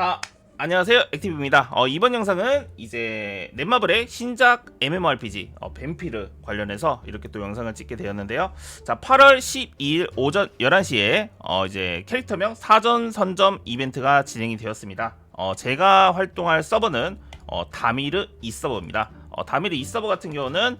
자, 안녕하세요. 액티브입니다. 어, 이번 영상은 이제 넷마블의 신작 MMORPG 어, 뱀피르 관련해서 이렇게 또 영상을 찍게 되었는데요. 자, 8월 12일 오전 11시에 어, 이제 캐릭터명 사전 선점 이벤트가 진행이 되었습니다. 어, 제가 활동할 서버는 어, 다미르 이 서버입니다. 어, 다미르 이 서버 같은 경우는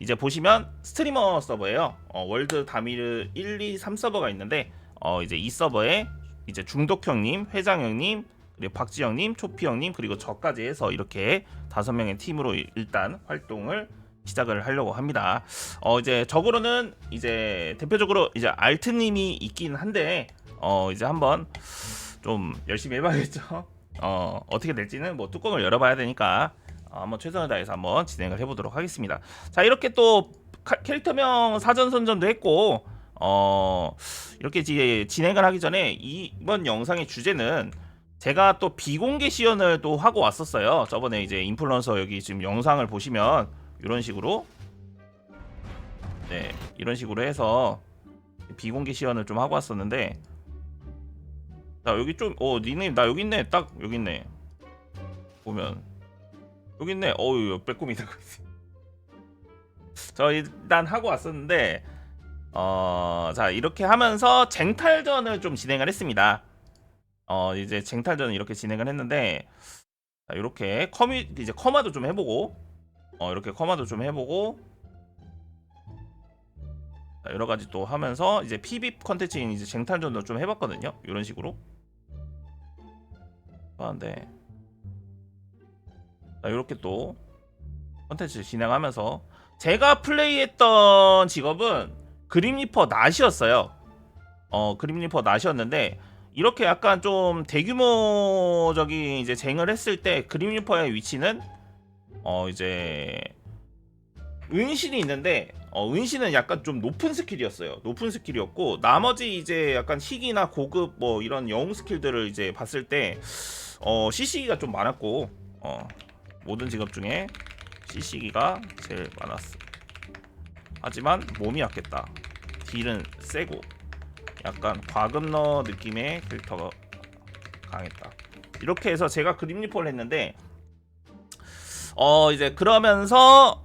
이제 보시면 스트리머 서버예요. 어, 월드 다미르 1, 2, 3 서버가 있는데 어, 이제 이 서버에 이제 중독 형님, 회장 형님, 그리고 박지영님, 초피 형님 그리고 저까지 해서 이렇게 다섯 명의 팀으로 일- 일단 활동을 시작을 하려고 합니다. 어 이제 적으로는 이제 대표적으로 이제 알트님이 있긴 한데 어 이제 한번 좀 열심히 해봐야겠죠. 어 어떻게 될지는 뭐 뚜껑을 열어봐야 되니까 어, 한번 최선을 다해서 한번 진행을 해보도록 하겠습니다. 자 이렇게 또 카- 캐릭터명 사전 선점도 했고 어 이렇게 이제 진행을 하기 전에 이번 영상의 주제는 제가 또 비공개 시연을 또 하고 왔었어요. 저번에 이제 인플루언서 여기 지금 영상을 보시면 이런 식으로 네 이런 식으로 해서 비공개 시연을 좀 하고 왔었는데 자 여기 좀어 닉네임 나 여기 있네. 딱 여기 있네. 보면. 여기 있네. 어우 빼꼼히 나고 있어. 저 일단 하고 왔었는데 어, 자, 이렇게 하면서 쟁탈전을 좀 진행을 했습니다. 어, 이제 쟁탈전을 이렇게 진행을 했는데, 자, 이렇게 커뮤, 이제 커마도 좀 해보고, 어, 이렇게 커마도 좀 해보고, 자, 여러 가지 또 하면서, 이제 PB 컨텐츠인 이제 쟁탈전도 좀 해봤거든요. 이런 식으로. 하는데, 자, 이렇게 또 컨텐츠 진행하면서, 제가 플레이했던 직업은 그림리퍼 낫이었어요. 어, 그림리퍼 낫이었는데 이렇게 약간 좀 대규모적인 이제 쟁을 했을 때 그림리퍼의 위치는 어 이제 은신이 있는데 어 은신은 약간 좀 높은 스킬이었어요. 높은 스킬이었고 나머지 이제 약간 희귀나 고급 뭐 이런 영웅 스킬들을 이제 봤을 때 어 CC기가 좀 많았고 어 모든 직업 중에 CC기가 제일 많았어. 하지만 몸이 약했다. 딜은 세고 약간 과금너 느낌의 캐릭터가 강했다. 이렇게 해서 제가 그림리퍼를 했는데 어 이제 그러면서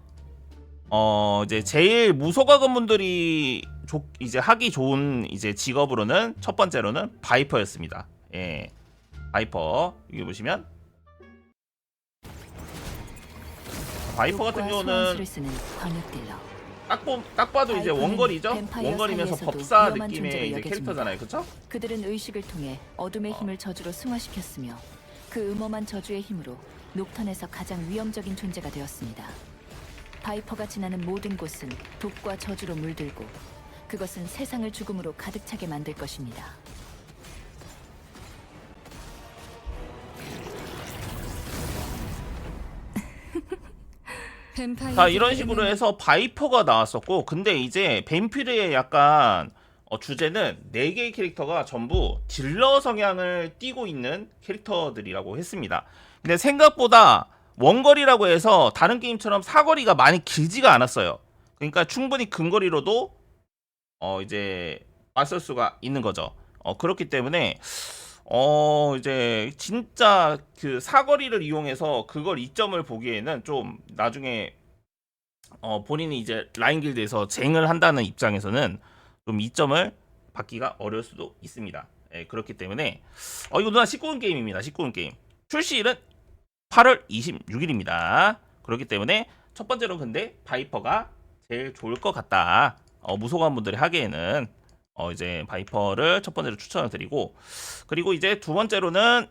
어 이제 제일 무소과금 분들이 조, 이제 하기 좋은 이제 직업으로는 첫 번째로는 바이퍼였습니다. 예. 바이퍼 여기 보시면 바이퍼 같은 경우는. 딱, 보, 딱 봐도 이제 원거리죠? 원거리면서 법사 느낌의 이제. 캐릭터잖아요, 그쵸? 그들은 의식을 통해 어둠의 어. 힘을 저주로 승화시켰으며 그 음험한 저주의 힘으로 녹턴에서 가장 위험적인 존재가 되었습니다. 바이퍼가 지나는 모든 곳은 독과 저주로 물들고 그것은 세상을 죽음으로 가득 차게 만들 것입니다. 자, 이런 식으로 해서 바이퍼가 나왔었고, 근데 이제 뱀피르의 약간 어, 주제는 4개의 캐릭터가 전부 딜러 성향을 띠고 있는 캐릭터들이라고 했습니다. 근데 생각보다 원거리라고 해서 다른 게임처럼 사거리가 많이 길지가 않았어요. 그러니까 충분히 근거리로도 어 이제 맞설 수가 있는 거죠. 어 그렇기 때문에 어 이제 진짜 그 사거리를 이용해서 그걸 이점을 보기에는 좀 나중에 어 본인이 이제 라인 길드에서 쟁을 한다는 입장에서는 좀 이점을 받기가 어려울 수도 있습니다. 예, 그렇기 때문에 어 이거 누나 19금 게임입니다. 19금 게임. 출시일은 8월 26일입니다. 그렇기 때문에 첫 번째로 근데 바이퍼가 제일 좋을 것 같다. 어, 무소관 분들이 하기에는 어, 이제 바이퍼를 첫 번째로 추천을 드리고 그리고 이제 두 번째로는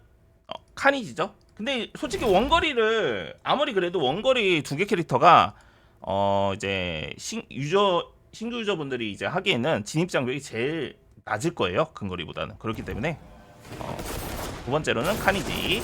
어, 카니지죠. 근데 솔직히 원거리를 아무리 그래도 원거리 두 개 캐릭터가 어 이제 신 유저 신규 유저분들이 이제 하기에는 진입 장벽이 제일 낮을 거예요. 근거리보다는 그렇기 때문에 어, 두 번째로는 카니지.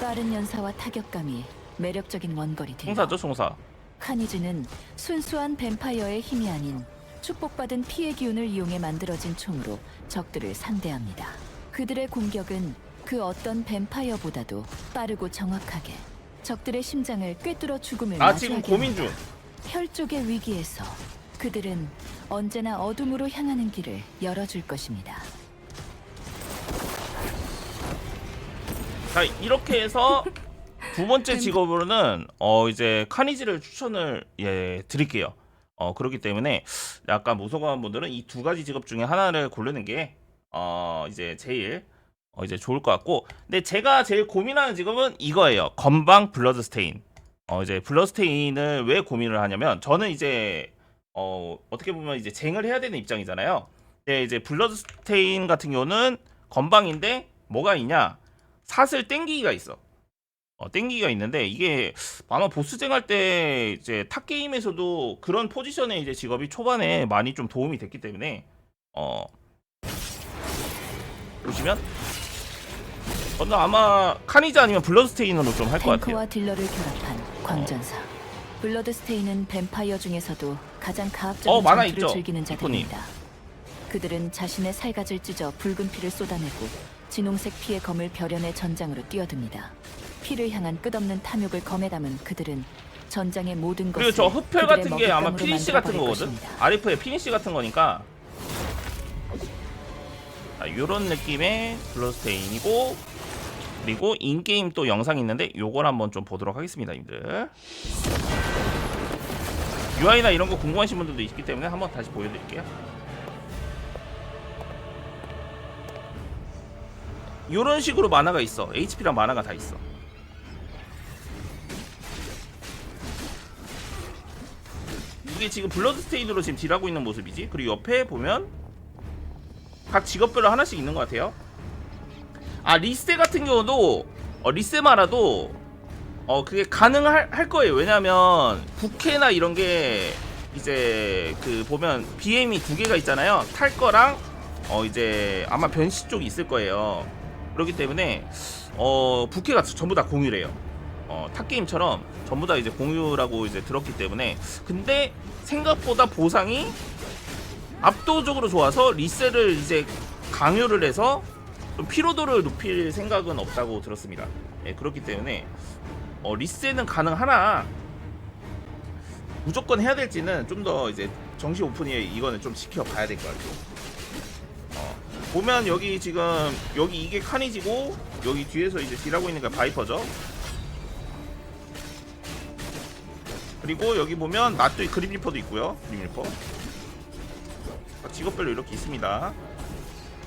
빠른 연사와 타격감이 매력적인 원거리 딜러. 송사죠, 송사. 카니즈는 순수한 뱀파이어의 힘이 아닌 축복받은 피해 기운을 이용해 만들어진 총으로 적들을 상대합니다. 그들의 공격은 그 어떤 뱀파이어보다도 빠르고 정확하게 적들의 심장을 꿰뚫어 죽음을 지금 마주하게 고민 합니다. 중. 혈족의 위기에서 그들은 언제나 어둠으로 향하는 길을 열어줄 것입니다. 자 이렇게 해서 두 번째 직업으로는 어 이제 카니지를 추천을 예 드릴게요. 어 그렇기 때문에 약간 무서워하는 분들은 이 두 가지 직업 중에 하나를 고르는 게 어 이제 제일 어 이제 좋을 것 같고 근데 제가 제일 고민하는 직업은 이거예요. 건방 블러드 스테인. 어 이제 블러드 스테인을 왜 고민을 하냐면 저는 이제 어 어떻게 보면 이제 쟁을 해야 되는 입장이잖아요. 근데 이제 블러드 스테인 같은 경우는 건방인데 뭐가 있냐? 사슬 땡기기가 있어. 어, 땡기기가 있는데 이게 아마 보스쟁 할 때 이제 탑 게임에서도 그런 포지션의 이제 직업이 초반에 많이 좀 도움이 됐기 때문에 어 보시면 저는 아마 카니자 아니면 블러드스테인으로 좀 할 것 같아요. 탱크와 딜러를 결합한 광전사. 블러드스테인은 뱀파이어 중에서도 가장 가압적인 어, 만화 전투를 있죠? 즐기는 이코님. 자들입니다. 그들은 자신의 살갗을 찢어 붉은 피를 쏟아내고 진홍색 피의 검을 별연의 전장으로 뛰어듭니다. 피를 향한 끝없는 탐욕을 검에 담은 그들은 전장의 모든 것을 그리고 저 흡혈 같은 게 아마 피니시 같은 거거든. RF의 피니시 같은 거니까. 자, 요런 느낌의 블러스테인이고 그리고 인게임 또 영상이 있는데 요걸 한번 좀 보도록 하겠습니다, 님들. UI나 이런 거 궁금하신 분들도 있기 때문에 한번 다시 보여드릴게요. 요런 식으로 만화가 있어. HP랑 만화가 다 있어. 이게 지금 블러드스테인으로 지금 딜하고 있는 모습이지. 그리고 옆에 보면 각 직업별로 하나씩 있는 것 같아요. 아 리세 같은 경우도 어, 리세마라도 어 그게 가능할 할 거예요. 왜냐하면 국회나 이런 게 이제 그 보면 BM이 두 개가 있잖아요. 탈 거랑 어 이제 아마 변시 쪽이 있을 거예요. 그렇기 때문에 어 부캐가 전부 다 공유래요. 어, 탑게임처럼 전부 다 이제 공유라고 이제 들었기 때문에 근데 생각보다 보상이 압도적으로 좋아서 리셀을 이제 강요를 해서 좀 피로도를 높일 생각은 없다고 들었습니다. 예, 그렇기 때문에 어, 리셀은 가능하나 무조건 해야 될지는 좀 더 이제 정시 오픈이 이거는 좀 지켜봐야 될 것 같아요. 어, 보면 여기 지금 여기 이게 카니지고 여기 뒤에서 이제 딜하고 있는 게 바이퍼죠. 그리고 여기 보면 낫도 그림 리퍼도 있고요. 그림 리퍼. 각 직업별로 이렇게 있습니다.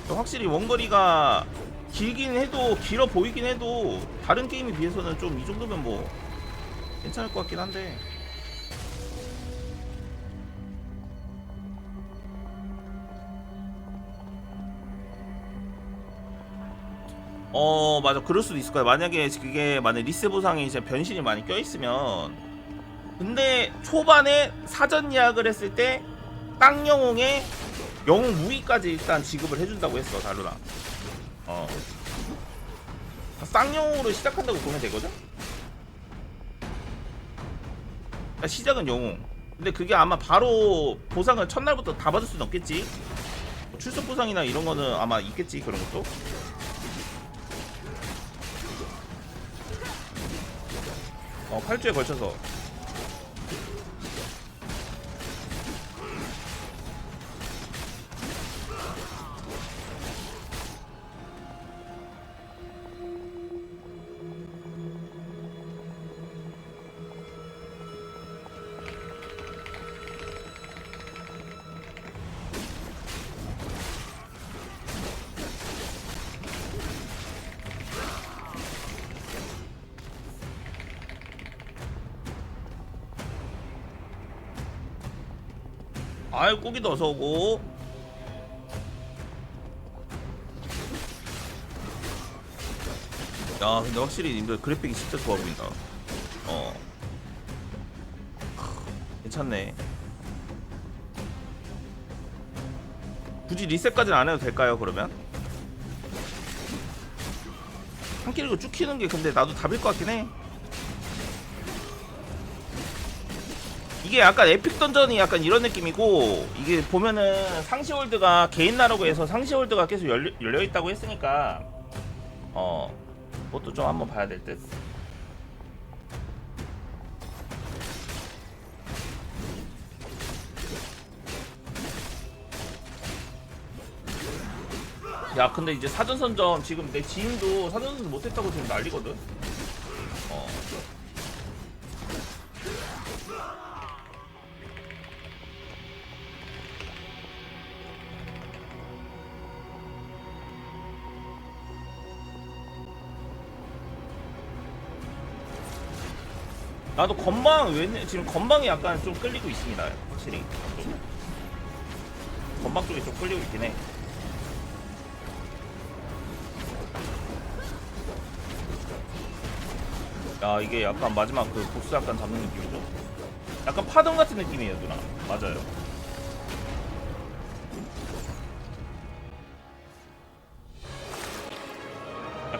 확실히 원거리가 길긴 해도 길어 보이긴 해도 다른 게임에 비해서는 좀 이 정도면 뭐 괜찮을 것 같긴 한데. 어 맞아 그럴 수도 있을 거야 만약에 그게 만약 리세 보상에 이제 변신이 많이 껴있으면 근데 초반에 사전 예약을 했을 때 땅 영웅의 영웅 무기까지 일단 지급을 해준다고 했어 다루랑 어. 쌍영웅으로 시작한다고 보면 되거든? 그러니까 시작은 영웅. 근데 그게 아마 바로 보상을 첫날부터 다 받을 수는 없겠지? 뭐 출석 보상이나 이런 거는 아마 있겠지 그런 것도? 어 8주에 걸쳐서 아유 꾸기도 어서 오고. 야 근데 확실히 님들 그래픽이 진짜 좋아 보인다. 어. 크, 괜찮네. 굳이 리셋까지는 안 해도 될까요 그러면? 한 끼리고 쭉 키는 게 근데 나도 답일 것 같긴 해 이게 약간 에픽 던전이 약간 이런 느낌이고 이게 보면은 상시 홀드가 개인 나라고 해서 상시 홀드가 계속 열려, 열려 있다고 했으니까 어 그것도 좀 한번 봐야 될 듯. 야 근데 이제 사전선점 지금 내 지인도 사전선점 못했다고 지금 난리거든 나도 건방 왜 지금 건방이 약간 좀 끌리고 있습니다 확실히. 좀. 건방 쪽이 좀 끌리고 있긴 해. 야 이게 약간 마지막 그 보스 약간 잡는 느낌이죠? 약간 파동 같은 느낌이에요 누나. 맞아요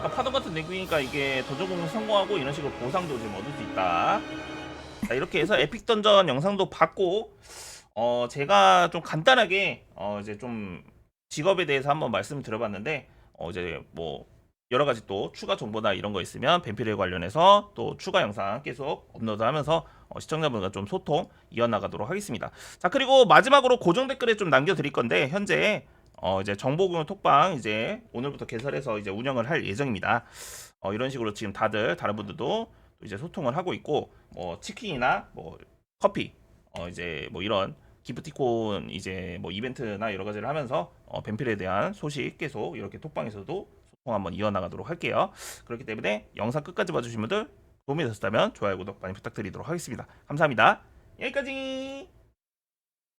약간 파동 같은 느낌이니까 이게 도전 공격 성공하고 이런 식으로 보상도 지금 얻을 수 있다 자 이렇게 해서 에픽 던전 영상도 봤고 어 제가 좀 간단하게 어 이제 좀 직업에 대해서 한번 말씀을 드려봤는데 어 이제 뭐 여러 가지 또 추가 정보나 이런 거 있으면 뱀필에 관련해서 또 추가 영상 계속 업로드하면서 어, 시청자분과 좀 소통 이어나가도록 하겠습니다. 자 그리고 마지막으로 고정 댓글에 좀 남겨드릴 건데 현재 어 이제 정보공유 톡방 이제 오늘부터 개설해서 이제 운영을 할 예정입니다. 어 이런 식으로 지금 다들 다른 분들도 또 이제 소통을 하고 있고 뭐 치킨이나 뭐 커피 어 이제 뭐 이런 기프티콘 이제 뭐 이벤트나 여러 가지를 하면서 어 뱀필에 대한 소식 계속 이렇게 톡방에서도 소통 한번 이어나가도록 할게요. 그렇기 때문에 영상 끝까지 봐주신 분들 도움이 되셨다면 좋아요 구독 많이 부탁드리도록 하겠습니다. 감사합니다. 여기까지.